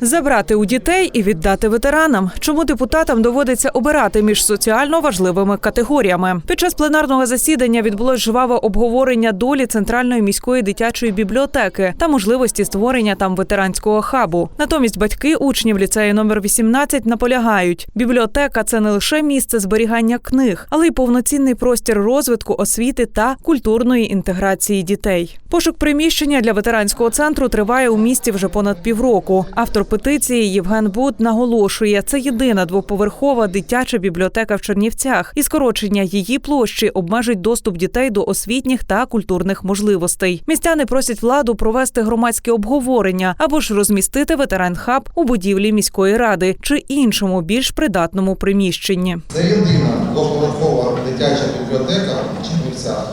Забрати у дітей і віддати ветеранам. Чому депутатам доводиться обирати між соціально важливими категоріями? Під час пленарного засідання відбулось жваве обговорення долі центральної міської дитячої бібліотеки та можливості створення там ветеранського хабу. Натомість батьки учнів ліцею номер 18 наполягають: бібліотека це не лише місце зберігання книг, але й повноцінний простір розвитку освіти та культурної інтеграції дітей. Пошук приміщення для ветеранського центру триває у місті вже понад півроку. Автор петиції Євген Буд наголошує, це єдина двоповерхова дитяча бібліотека в Чернівцях, і скорочення її площі обмежить доступ дітей до освітніх та культурних можливостей. Містяни просять владу провести громадське обговорення або ж розмістити ветеран-хаб у будівлі міської ради чи іншому більш придатному приміщенні. Це єдина двоповерхова дитяча бібліотека в Чернівцях,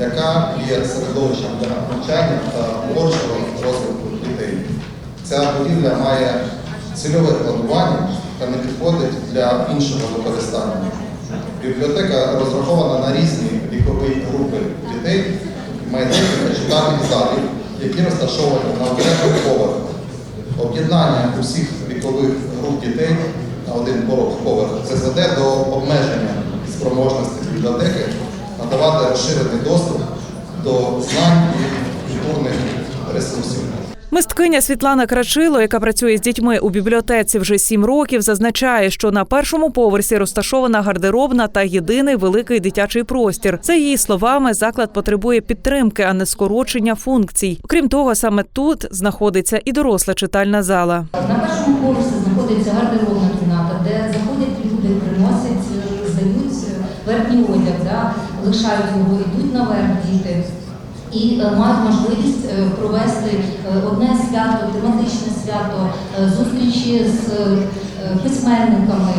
яка є середовищем для навчання та творчого. Ця будівля має цільове планування та не підходить для іншого використання. Бібліотека розрахована на різні вікові групи дітей, має декілька читальних залів, які розташовані на окремих поверхах. Об'єднання усіх вікових груп дітей на один поверх призведе до обмеження спроможності бібліотеки надавати розширений доступ до знань і культурних ресурсів. Мисткиня Світлана Крачило, яка працює з дітьми у бібліотеці вже сім років, зазначає, що на першому поверсі розташована гардеробна та єдиний великий дитячий простір. За її словами, заклад потребує підтримки, а не скорочення функцій. Окрім того, саме тут знаходиться і доросла читальна зала. На першому поверсі знаходиться гардеробна кімната, де заходять люди, приносять, е, здають е, верхній одяг, да, лишають його, йдуть наверх діти. І е, мають можливість е, провести е, одне свято, тематичне свято, зустрічі з письменниками.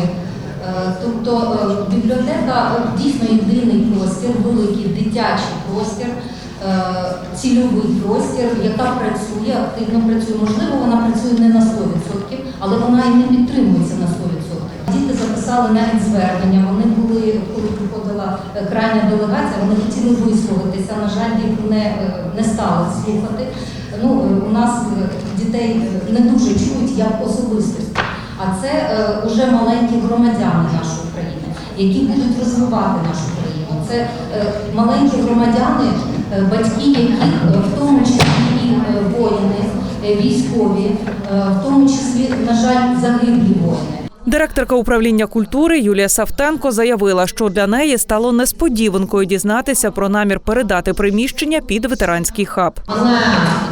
Тобто бібліотека дійсно єдиний простір, великий дитячий простір, цільовий простір, яка працює, активно працює. Можливо, вона працює не на 100%, але вона і не підтримується на 100%. Діти записали навіть звернення. Крайня делегація, вони хотіли висловитися. На жаль, їх не, е, не стали слухати. Ну, е, у нас е, дітей е, не дуже чують як особистості. А це вже маленькі громадяни нашої країни, які будуть розвивати нашу країну. Це е, маленькі громадяни, е, батьки, яких е, в тому числі е, воїни, е, військові, е, в тому числі, на жаль, загиблі воїни. Директорка управління культури Юлія Савтенко заявила, що для неї стало несподіванкою дізнатися про намір передати приміщення під ветеранський хаб. Мене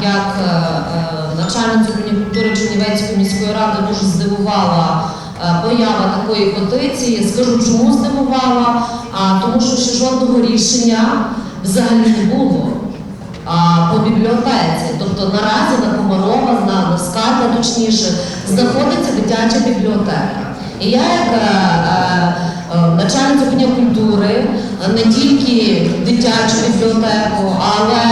як е, е, начальницю управління культури Чернівецької міської ради дуже здивувала е, поява такої петиції. Скажу, чому здивувала, а тому що ще жодного рішення взагалі не було. По бібліотеці, тобто наразі на Комарова, на, на точніше, знаходиться дитяча бібліотека. І я, як е, е, е, начальниця управління культури, не тільки дитячу бібліотеку, але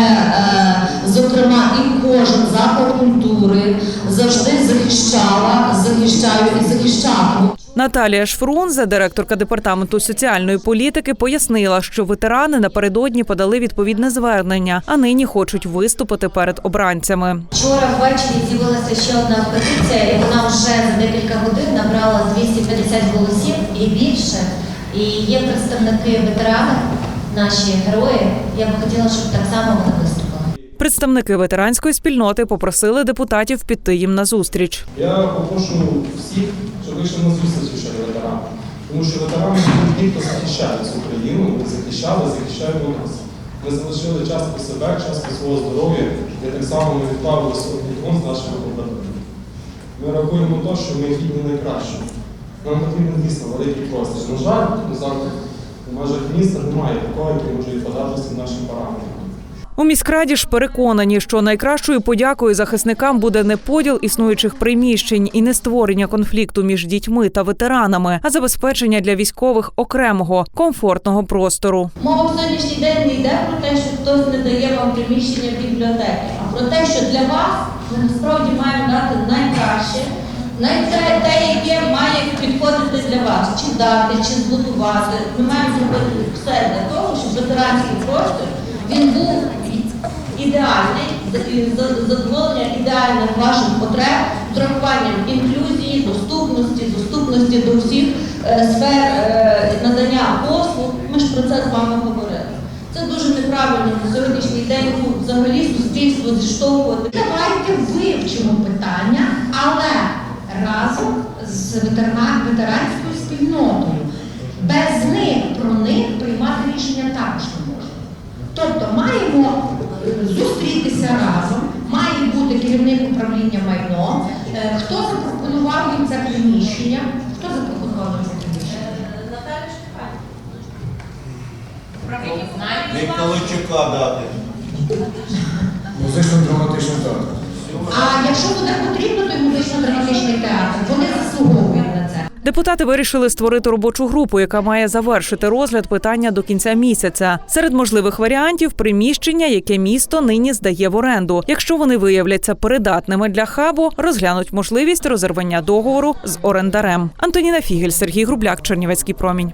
Наталія Шфрунзе, директорка департаменту соціальної політики, пояснила, що ветерани напередодні подали відповідне звернення, а нині хочуть виступити перед обранцями. Вчора ввечері з'явилася ще одна петиція, і вона вже за декілька годин набрала 250 голосів і більше. І є представники ветеранів, наші герої. Я б хотіла, щоб так само вони виступили. Представники ветеранської спільноти попросили депутатів піти їм на зустріч. Я попрошу всіх, щоб вийшли на зустріч ще ветеранам. Тому що ветерани ті, хто захищає цю країну, захищали, захищають нас. Ми залишили час по себе, час по свого здоров'я, і так само ми відправили сотні тонн з нашими побратимами. Ми рахуємо те, що ми гідні найкращого. Нам потрібен дійсно великий простір. На жаль, завжди в межах міста немає такого, який може відповідати нашим параметрам. У міськраді ж переконані, що найкращою подякою захисникам буде не поділ існуючих приміщень і не створення конфлікту між дітьми та ветеранами, а забезпечення для військових окремого комфортного простору. Мова в сьогоднішній день не йде про те, що хтось не дає вам приміщення бібліотеки, а про те, що для вас ми насправді маємо дати найкраще, най- те, те, яке має підходити для вас, чи дати, чи збудувати. Ми маємо зробити все для того, щоб ветеранський простір він був ідеальний задоволення ідеальних ваших потреб з урахуванням інклюзії, доступності, доступності до всіх е, сфер е, надання послуг. Ми ж про це з вами говорили. Це дуже неправильно на сьогоднішній день ну, взагалі суспільство зіштовхувати. Давайте вивчимо питання, але разом з ветеранською спільнотою. Без них про них приймати рішення також не можна. Тобто маємо зустрітися разом, має бути керівник управління майно. Е, Хто запропонував їм це приміщення? Хто запропонував їм це приміщення? Наталя Штефан. Миколайчука дати. Музично-драматичний театр. А якщо буде потрібно, то й музично-драматичний театр. Вони. Депутати вирішили створити робочу групу, яка має завершити розгляд питання до кінця місяця. Серед можливих варіантів приміщення, яке місто нині здає в оренду. Якщо вони виявляться придатними для хабу, розглянуть можливість розірвання договору з орендарем. Антоніна Фігель, Сергій Грубляк, Чернівецький промінь.